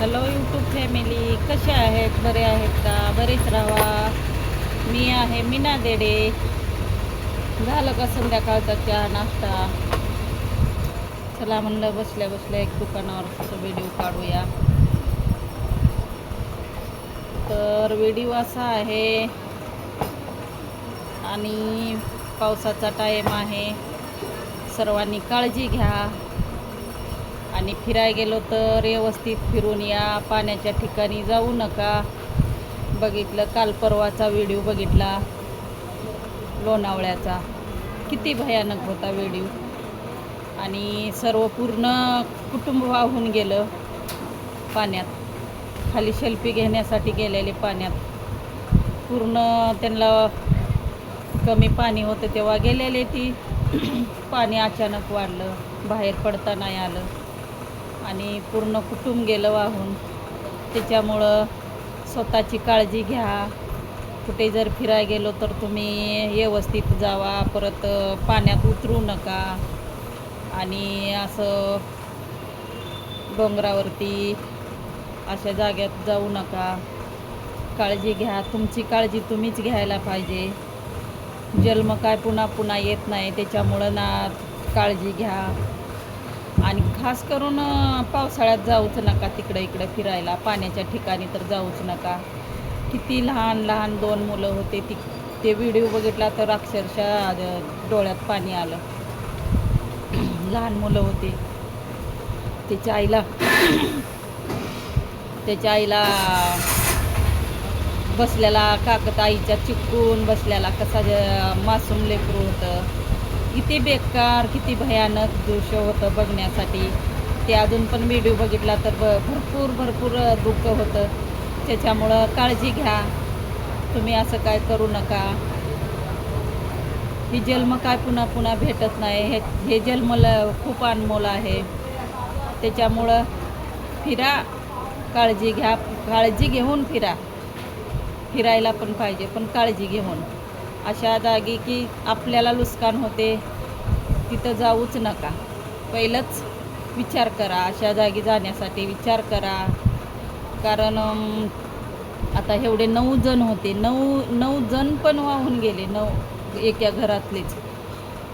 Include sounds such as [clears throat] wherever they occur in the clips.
Hello YouTube family कसे आहेत? बरे आहेत का? बरेच राहा. मी आहे मीना देडे. झालं का संध्याकाळचा चहा नाश्ता? चला म्हणलं बसल्या बसल्या एक दुकानावर कसं व्हिडिओ काढूया. तर व्हिडिओ असा आहे. आणि पावसाचा टाईम आहे. सर्वांनी काळजी घ्या. आणि फिरायला गेलो तर व्यवस्थित फिरून या पाण्याच्या ठिकाणी जाऊ नका. बघितलं काल परवाचा व्हिडिओ बघितला लोणावळ्याचा. किती भयानक होता व्हिडिओ. आणि सर्व पूर्ण कुटुंब वाहून गेलं पाण्यात. खाली सेल्फी घेण्यासाठी गेलेले पाण्यात. पूर्ण त्यांना कमी पाणी होतं तेव्हा गेलेले ती. पाणी अचानक वाढलं बाहेर पडता नाही आलं. आणि पूर्ण कुटुंब गेलं वाहून त्याच्यामुळं स्वतःची काळजी घ्या. कुठे जर फिरायला गेलो तर तुम्ही व्यवस्थित जावा. परत पाण्यात उतरू नका. आणि असं डोंगरावरती अशा जाग्यात जाऊ नका. काळजी घ्या. तुमची काळजी तुम्हीच घ्यायला पाहिजे. जन्म काय पुन्हा पुन्हा येत नाही. त्याच्यामुळं ना काळजी घ्या. खास करून पावसाळ्यात जाऊच नका तिकडं इकडं फिरायला. पाण्याच्या ठिकाणी तर जाऊच नका. किती लहान लहान दोन मुलं होते ती. ते व्हिडिओ बघितला तर अक्षरशः डोळ्यात पाणी आलं. [clears throat] लहान मुलं होते. त्याच्या आईला [clears throat] त्याच्या आईला बसलेला काकत आईच्या चिकटून बसलेला कसा ज- मासूम लेकरू होतं. किती बेकार किती भयानक दृश्य होतं बघण्यासाठी. ते अजून पण व्हिडिओ बघितला तर ब भरपूर भरपूर दुःख होतं. त्याच्यामुळं काळजी घ्या. तुम्ही असं काय करू नका. ही जन्म काय पुन्हा पुन्हा भेटत नाही. हे हे जन्म खूप अनमोल आहे. त्याच्यामुळं फिरा. काळजी घ्या. काळजी घेऊन फिरा. फिरायला पण पाहिजे पण काळजी घेऊन. अशा जागी की आपल्याला नुकसान होते तिथं जाऊच नका. पहिलंच विचार करा अशा जागी जाण्यासाठी विचार करा. कारण आता एवढे नऊ जण होते नऊ नऊ जण पण वाहून गेले नऊ एका घरातलेच.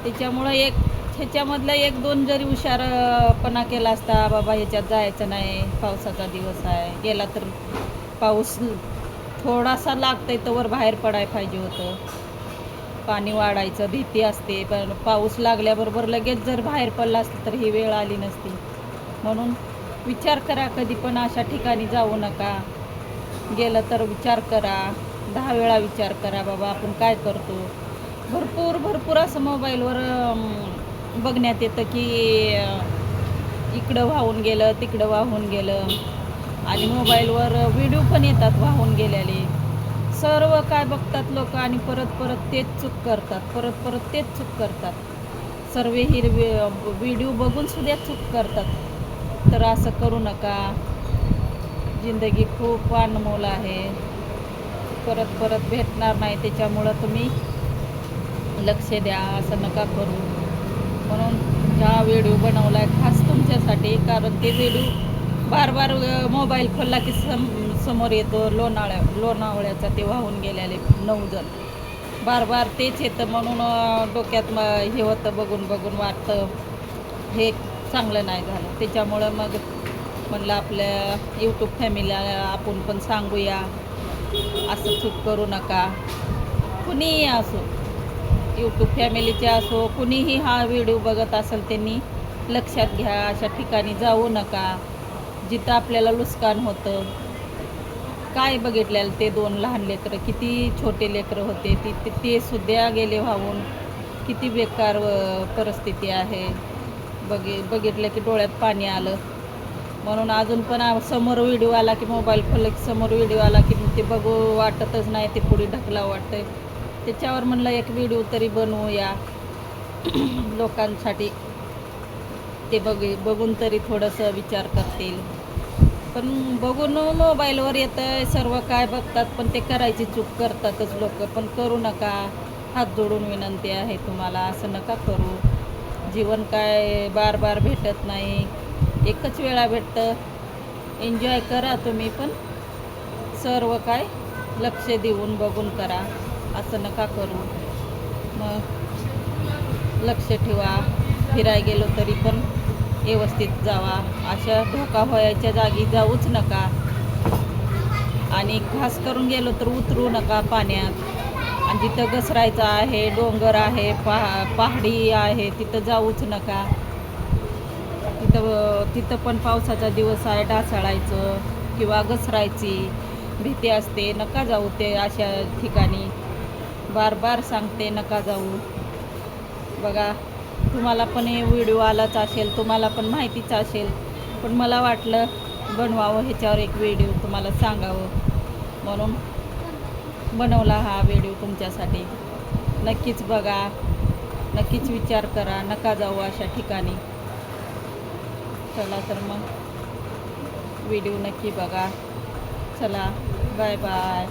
त्याच्यामुळं एक ह्याच्यामधला एक दोन जरी हुशारपणा केला असता बाबा ह्याच्यात जायचं नाही पावसाचा दिवस आहे गेला तर पाऊस थोडासा लागतंय तोवर बाहेर पडायला पाहिजे होतं. पाणी वाढायचं भीती असते पण पाऊस लागल्याबरोबर लगेच जर बाहेर पडला असतं तर ही वेळ आली नसती. म्हणून विचार करा कधी पण अशा ठिकाणी जाऊ नका. गेलं तर विचार करा. दहा वेळा विचार करा बाबा आपण काय करतो? भरपूर भरपूर असं मोबाईलवर बघण्यात येतं की इकडं वाहून गेलं तिकडं वाहून गेलं. आणि मोबाईलवर व्हिडिओ पण येतात वाहून गेलेले. सर्व काय बघतात लोक आणि परत परत तेच चूक करतात परत परत तेच चूक करतात. सर्व हिरवे व्हिडिओ बघून सुद्धा चूक करतात. तर असं करू नका. जिंदगी खूप अनमोल आहे. परत परत भेटणार नाही त्याच्यामुळं तुम्ही लक्ष द्या असं नका करू. म्हणून हा व्हिडिओ बनवला आहे खास तुमच्यासाठी कारण ते व्हिडिओ बार बार मोबाईल खोलला की सम समोर येतो लोणावळ्या लोणावळ्याचा ते वाहून गेलेले नऊ जण. बार बार तेच येतं म्हणून डोक्यात म हे होतं बघून बघून वाटतं हे चांगलं नाही झालं. त्याच्यामुळं मग म्हणलं आपल्या यूट्यूब फॅमिलीला आपण पण सांगूया असं चूक करू नका. कुणीही असो यूट्यूब फॅमिलीचे असो कुणीही हा व्हिडिओ बघत असेल त्यांनी लक्षात घ्या अशा ठिकाणी जाऊ नका. जिथं आपल्याला नुकसान होतं काय बघितलेलं ते दोन लहान लेकरं? किती छोटे लेकरं होते? ती ते- ते सुद्धा गेले वाहून किती बेकार परिस्थिती आहे. बघि बघितलं की डोळ्यात पाणी आलं. म्हणून अजून पण समोर व्हिडिओ आला की मोबाईल खोल की समोर व्हिडिओ आला की ते बघू वाटतच नाही ते पुढे ढकला वाटतंय. त्याच्यावर म्हणलं एक व्हिडिओ तरी बनवूया. [clears throat] लोकांसाठी. ते बघ बघून तरी थोडंसं विचार करतील. पण बघून मोबाईलवर येतं सर्व काय बघतात पण ते करायची चूक करतातच लोक. पण करू नका हात जोडून विनंती आहे तुम्हाला असं नका करू. जीवन काय बार बार भेटत नाही. एकच वेळा भेटतं. एन्जॉय करा तुम्ही पण. सर्व काय लक्ष देऊन बघून करा. असं नका करू. मग लक्ष ठेवा. फिराय गेलो तरी पण व्यवस्थित जावा. अशा धोका व्हायच्या जागी जाऊच नका. आणि खास करून गेलो तर उतरू नका पाण्यात. आणि जिथं घसरायचं आहे डोंगर आहे पहा पहाडी आहे तिथं जाऊच नका. तिथं तिथं पण पावसाचा दिवस आहे ढासळायचं किंवा घसरायची भीती असते नका जाऊ ते अशा ठिकाणी. बार बार सांगते नका जाऊ. बघा तुम्हाला पण हे व्हिडिओ आलाच असेल तुम्हाला पण माहितीच असेल. पण मला वाटलं बनवावं ह्याच्यावर एक व्हिडिओ तुम्हाला सांगावं. म्हणून बनवला हा व्हिडिओ तुमच्यासाठी. नक्कीच बघा नक्कीच विचार करा नका जाऊ अशा ठिकाणी. चला तर मग व्हिडिओ नक्की बघा. चला बाय बाय.